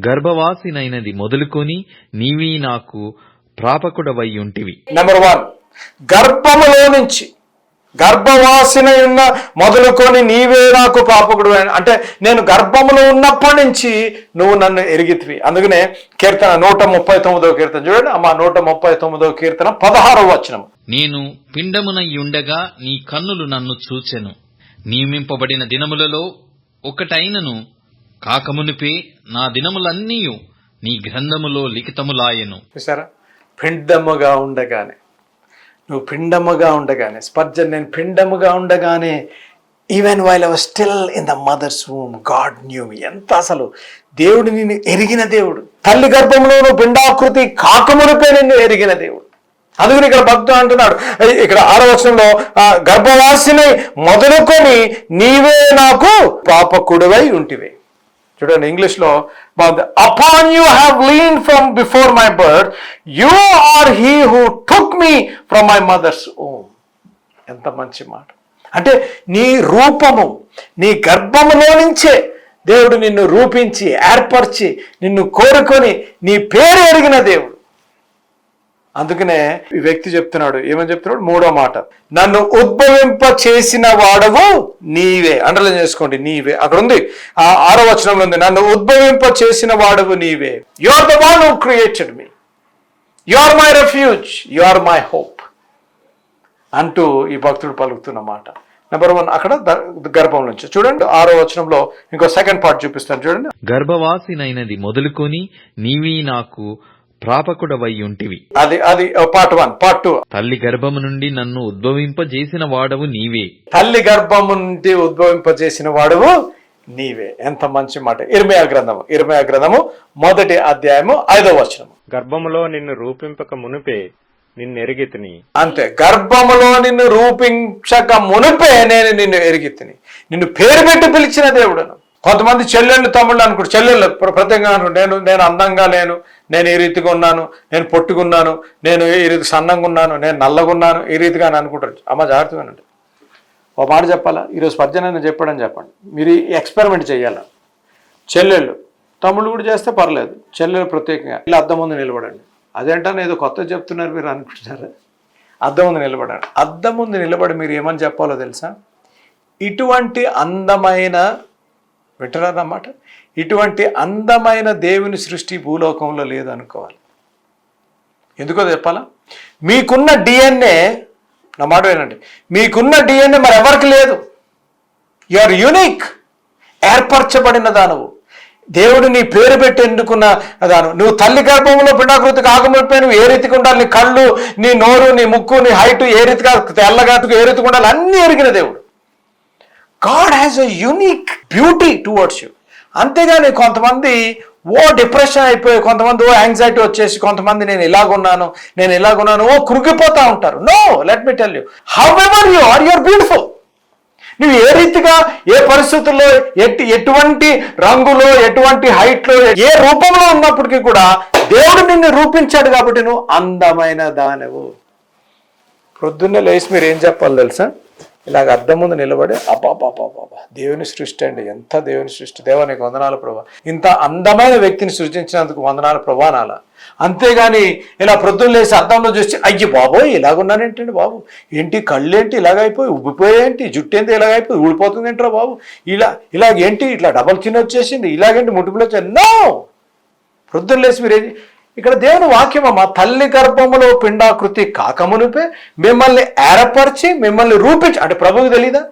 గర్భవాసినైనది మొదలుకొని నీవీ నాకు ప్రాపకుడవయ్యుంటివి. Number one గర్భములో నుంచి గర్భవాసిన ఉన్న మొదలుకొని నీవే నాకు పాపకుడు అంటే నేను గర్భములో ఉన్నప్పటి నుంచి నువ్వు నన్ను ఎరిగితివి. అందుకనే కీర్తన నూట ముప్పై తొమ్మిదవ కీర్తన చూడండి. అమ్మా నూట ముప్పై తొమ్మిదవ కీర్తన పదహారవ వచనం నేను పిండమునయ్యుండగా నీ కన్నులు నన్ను చూచెను. నియమింపబడిన దినములలో ఒకటైనను కాకమునిపే నా దినములన్నీయు నీ గ్రంథములో లిఖితములాయను. సరే పిండముగా ఉండగానే నువ్వు పిండముగా ఉండగానే స్పర్జన్ నేను పిండముగా ఉండగానే even while our still in the mother's womb God knew ఎంత అసలు దేవుడు నిన్ను ఎరిగిన దేవుడు. తల్లి గర్భంలో నువ్వు పిండాకృతి కాకమునిపై నిన్ను ఎరిగిన దేవుడు. అందుకని ఇక్కడ భక్తుడు అంటున్నాడు ఇక్కడ ఆరవచనంలో ఆ, గర్భవాసిని మొదలుకొని నీవే నాకు పాపకుడువై ఉంటివే. చూడండి ఇంగ్లీష్లో upon you have lean from before my birth you are he who took me from my mother's womb ఎంత మంచి మాట. అంటే నీ రూపము నీ గర్భములో నుంచే దేవుడు నిన్ను రూపించి ఏర్పరిచి నిన్ను కోరుకొని నీ పేరు ఎరిగిన దేవుడు. అందుకనే ఈ వ్యక్తి చెప్తున్నాడు ఏమని చెప్తున్నాడు? మూడో మాట. నన్ను ఉద్భవింప చేసిన వాడవు నీవే. అండర్లైన్ చేసుకోండి నీవే. అక్కడ ఉంది ఆ ఆరో వచనంలో ఉంది నన్ను ఉద్భవింప చేసిన వాడవు నీవే. You are the one who created me you are my refuge you are my hope అంటూ ఈ భక్తుడు పలుకుతున్న మాట. నెంబర్ వన్ అక్కడ గర్భం నుంచి. చూడండి ఆరో వచనంలో ఇంకో సెకండ్ పార్ట్ చూపిస్తాను. చూడండి. గర్భవాసినైనది మొదలుకొని నీవి నాకు ప్రాపకుడవయ్యుంటివి. అది అది పార్ట్ వన్ పార్ట్ టూ. తల్లి గర్భము నుండి నన్ను ఉద్భవింపజేసిన వాడవు నీవే. తల్లి గర్భము నుండి ఉద్భవింపజేసిన వాడువు నీవే. ఎంత మంచి మాట. ఇరవై గ్రంథము ఇరవై గ్రంథము మొదటి అధ్యాయము ఐదో వచనము. గర్భములో నిన్ను రూపింపక మునుపే నిన్నెరిగితిని. అంతే. గర్భములో నిన్ను రూపించక మునిపే నేను నిన్ను ఎరిగితిని. నిన్ను పేరు పెట్టి పిలిచిన దేవుడను. కొంతమంది చెల్లెళ్ళు తమ్ముళ్ళు అనుకుంటారు చెల్లెళ్ళు ప్రత్యేకంగా అనుకుంటారు నేను నేను అందంగా లేను నేను ఈ రీతిగా ఉన్నాను నేను పొట్టుకున్నాను నేను ఈ రీతి సన్నంగా ఉన్నాను నేను నల్లగా ఉన్నాను ఈ రీతిగా అని అనుకుంటారు. అమ్మ జాగ్రత్తగా వినండి ఒక మాట చెప్పాలా? ఈరోజు పద్యనైనా చెప్పాడని చెప్పండి. మీరు ఎక్స్పెరిమెంట్ చేయాలా? చెల్లెళ్ళు తమ్ముళ్ళు కూడా చేస్తే పర్లేదు. చెల్లెలు ప్రత్యేకంగా. ఇలా అద్దం ముందు నిలబడండి. అదేంటని ఏదో కొత్త చెప్తున్నారు మీరు అనుకుంటున్నారు అద్దం ముందు నిలబడండి. అద్దం ముందు నిలబడి మీరు ఏమని చెప్పాలో తెలుసా? ఇటువంటి అందమైన వింటున్నారన్నమాట? ఇటువంటి అందమైన దేవుని సృష్టి భూలోకంలో లేదనుకోవాలి. ఎందుకో చెప్పాలా? మీకున్న డిఎన్ఏ నా మాట వినండి. మీకున్న డిఎన్ఏ మరి ఎవరికి లేదు? యు ఆర్ యూనిక్ ఏర్పరచబడిన దానవు. దేవుడు నీ పేరు పెట్టి ఎన్నుకున్న దాను నువ్వు తల్లి గర్భంలో పిండాకృతి కాకముడిపోయి నువ్వు ఏ రీతికి ఉండాలి? నీ కళ్ళు నీ నోరు నీ ముక్కు నీ హైట్ ఏ రీతిగా తెల్లగా ఏ రీతిగా ఉండాలి? అన్నీ ఎరిగిన దేవుడు. God has a unique beauty towards you అంతేగాని కొంతమంది ఓ డిప్రెషన్ అయిపోయి కొంతమంది ఓ యాంగ్జైటీ వచ్చేసి కొంతమంది నేను ఇలాగున్నాను నేను ఇలాగున్నాను ఓ కృంగిపోతా ఉంటారు. No let me tell you however you are your your బ్యూటిఫుల్ నువ్వు ఏ రీతిగా ఏ పరిస్థితుల్లో ఎట్టి ఎటువంటి రంగులో ఎటువంటి హైట్లో ఏ రూపంలో ఉన్నప్పటికీ కూడా దేవుడు నిన్ను రూపించాడు కాబట్టి నువ్వు అందమైన దానవు. ప్రొద్దున్నే లేచి మీరు ఏం చెప్పాలి తెలుసా? ఇలాగ అద్దం ముందు నిలబడి అబ్బాబాబాబా దేవుని సృష్టి అండి ఎంత దేవుని సృష్టి. దేవా నీకు వందనాలు ప్రభా. ఇంత అందమైన వ్యక్తిని సృష్టించినందుకు వందనాలు ప్రభా నాల. అంతేగాని ఇలా ప్రొద్దున లేచి అద్దంలో చూసి అయ్యి బాబోయ్ ఇలాగున్నానేంటండి బాబు? ఏంటి కళ్ళు ఏంటి ఇలాగైపోయి ఉబ్బిపోయేంటి జుట్టు ఏంటి ఇలాగైపోయి ఊడిపోతుంది ఏంట్రా బాబు? ఇలా ఇలాగేంటి? ఇట్లా డబల్ చిన్న వచ్చేసింది ఇలాగేంటి? ముట్టుకులు వచ్చాయి నో! ప్రొద్దున లేచి మీరు ఇక్కడ దేవుని వాక్యం అమ్మ తల్లి గర్భములో పిండాకృతి కాకమునిపే మిమ్మల్ని ఏర్పరిచి మిమ్మల్ని రూపించి అంటే ప్రభువుకి తెలీదా?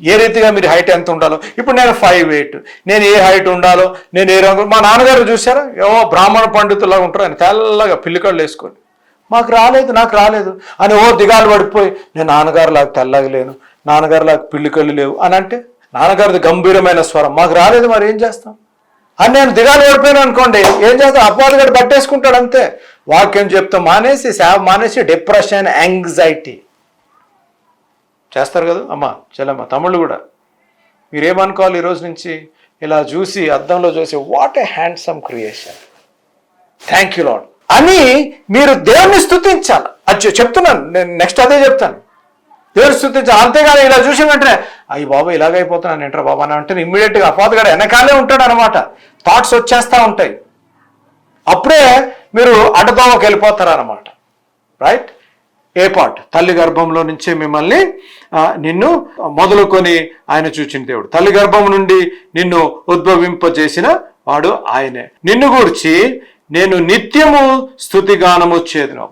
ఏ రీతిగా మీరు హైట్ ఎంత ఉండాలో? ఇప్పుడు నేను ఫైవ్ ఎయిట్ నేను ఏ హైట్ ఉండాలో నేను ఏ రంగు మా నాన్నగారు చూసారా ఏవో బ్రాహ్మణ పండితులాగా ఉంటారు ఆయన తెల్లగా పిల్లికళ్ళు వేసుకొని. మాకు రాలేదు నాకు రాలేదు. అని ఓ దిగాలు పడిపోయి నేను నాన్నగారు లాగా తెల్లగా లేను నాన్నగారు లాగా పిల్లికళ్ళు లేవు అని అంటే నాన్నగారిది గంభీరమైన స్వరం మాకు రాలేదు మరి ఏం చేస్తాం? అని నేను దిగాలు ఓడిపోయాను అనుకోండి ఏం చేస్తాను అపవాది గడి పట్టేసుకుంటాడు అంతే. వాక్యం చెప్తా మానేసి సేవ మానేసి డిప్రెషన్ యాంగ్జైటీ చేస్తారు కదా? అమ్మ చెల్లమ్మ తమ్ముళ్ళు కూడా. మీరేమనుకోవాలి ఈ రోజు నుంచి? ఇలా చూసి అద్దంలో చూసి what a handsome creation thank you Lord అని మీరు దేవుణ్ణి స్తుతించాలి. అది చెప్తున్నాను నేను నెక్స్ట్ అదే చెప్తాను. దేవుడు స్థుతించాలి అంతేగాని ఇలా చూసిన వెంటనే అయ్యి బాబు ఇలాగైపోతున్నాను ఏంట్రా బాబా? అని అంటే ఇమ్మీడియట్గా అపోతగాడు వెనకాలే ఉంటాడు అనమాట థాట్స్ వచ్చేస్తూ ఉంటాయి. అప్పుడే మీరు అడ్డదోమకి వెళ్ళిపోతారు అనమాట రైట్ ఏ పార్ట్ తల్లి గర్భంలో నుంచే మిమ్మల్ని నిన్ను మొదలుకొని ఆయన చూచిన దేవుడు. తల్లి గర్భం నుండి నిన్ను ఉద్భవింపజేసిన వాడు ఆయనే. నిన్ను గూర్చి నేను నిత్యము స్థుతిగానము చేదును.